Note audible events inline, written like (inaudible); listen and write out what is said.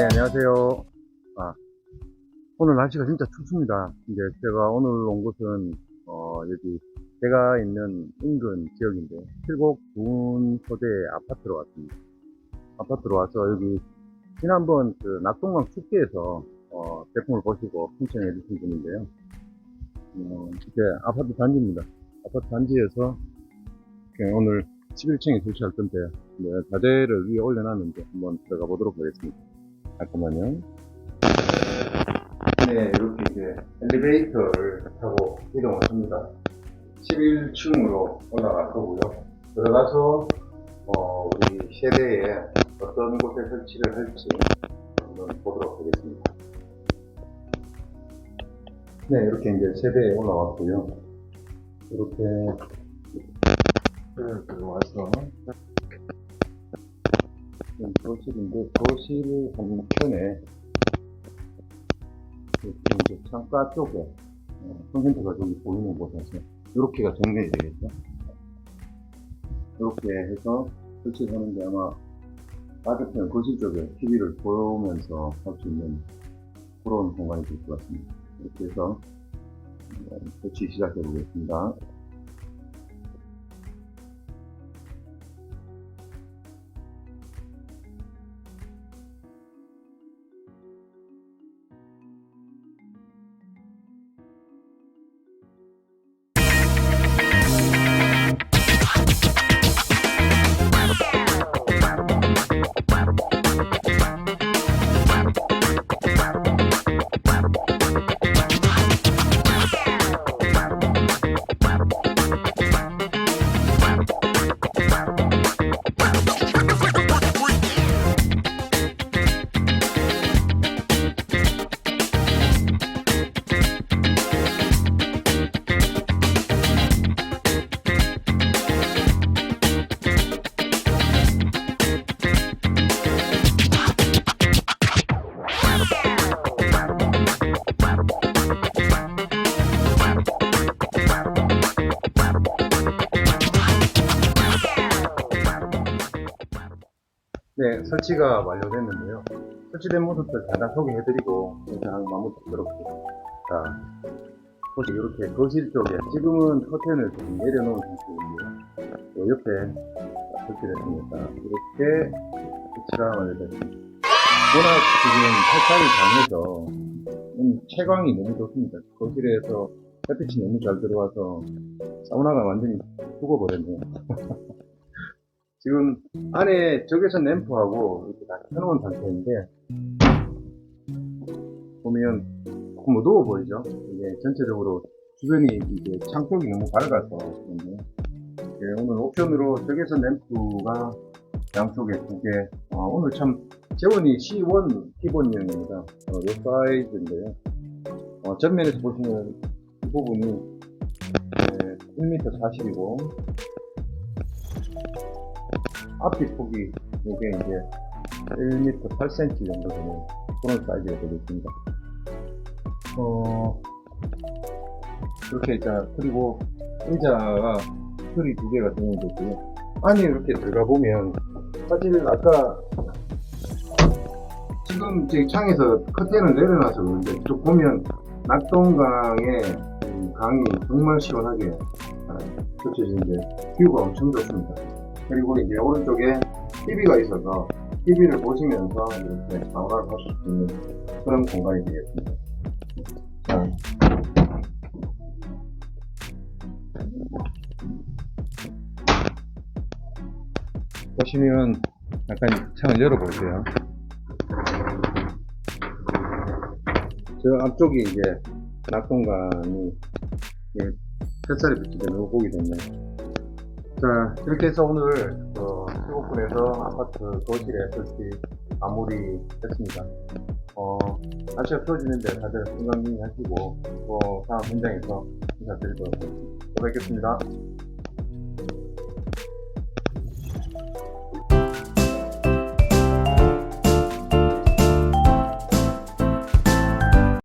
안녕하세요. 아, 오늘 날씨가 진짜 춥습니다. 이제 제가 오늘 온 곳은, 어, 여기, 제가 있는 인근 지역인데, 칠곡 군소대 아파트로 왔습니다. 아파트로 와서 여기, 지난번 그 낙동강 축제에서, 어, 제품을 보시고 신청해 주신 분인데요. 어, 이제 아파트 단지입니다. 아파트 단지에서, 오늘 11층에 설치할 건데, 네, 자재를 위에 올려놨는데, 한번 들어가 보도록 하겠습니다. 잠깐만요. 네, 이렇게 이제 엘리베이터를 타고 이동을 합니다. 11층으로 올라갈 거고요. 들어가서 어, 우리 세대에 어떤 곳에 설치를 할지 한번 보도록 하겠습니다. 네, 이렇게 이제 세대에 올라왔고요. 이렇게 들어와서 지금 거실인데 거실 한편에 이제 창가 쪽에 어, 콘센트가 저기 보이는 곳에서 이렇게가 정리해야 되겠죠. 이렇게 해서 설치를 하는데 아마 맞은편 거실 쪽에 TV를 보면서 할 수 있는 그런 공간이 될 것 같습니다. 이렇게 해서 어, 설치 시작해 보겠습니다. 네, 설치가 완료됐는데요. 설치된 모습들 잠깐 소개해드리고 영상을 마무리 짓도록 하겠습니다. 자, 보시 이렇게 거실 쪽에 지금은 커튼을 좀 내려놓은 상태입니다. 요 옆에 설치를 했습니다. 이렇게 설치가 완료됐습니다. 워낙 지금 살짝이 강해서 음, 채광이 너무 좋습니다. 거실에서 햇빛이 너무 잘 들어와서 사우나가 완전히 죽어버렸네요. (laughs) 지금 안에 적외선 램프하고 이렇게 다 켜놓은 상태인데 보면 조금 어두워 보이죠? 이게 전체적으로 주변이 이제 창 쪽이 너무 밝아서 예, 오늘 옵션으로 적외선 램프가 양쪽에 두 개. 아, 오늘 참 재원이 C1 기본형입니다. 어, 요 사이즈인데요. 어, 전면에서 보시면 이 부분이 1m 40이고 앞뒤 폭이 이게 이제 1m 8cm 정도 되는 그런 사이즈가 되겠습니다. 어, 이렇게 있잖아. 그리고 의자가 털이 두 개가 되는 거고요. 안에 이렇게 들어가 보면 사실 아까 지금 제 창에서 커튼을 내려놔서 그런데 쭉 보면 낙동강의 이 강이 정말 시원하게 아, 펼쳐지는데 뷰가 엄청 좋습니다. 그리고 이제 오른쪽에 TV가 있어서 TV를 보시면서 이렇게 사우나를 하실 수 있는 그런 공간이 되겠습니다. 자. 보시면 약간 창을 열어볼게요. 저 앞쪽이 이제 낙동강이 햇살이 비치게 너무 보기 좋네요. 자, 이렇게 해서 오늘 어, 7분에서 아파트 거실에 설치 마무리 했습니다. 어, 날씨가 추워지는데 다들 건강 유의하시고 또 다음 현장에서 인사드리도록 하겠습니다. 또 뵙겠습니다.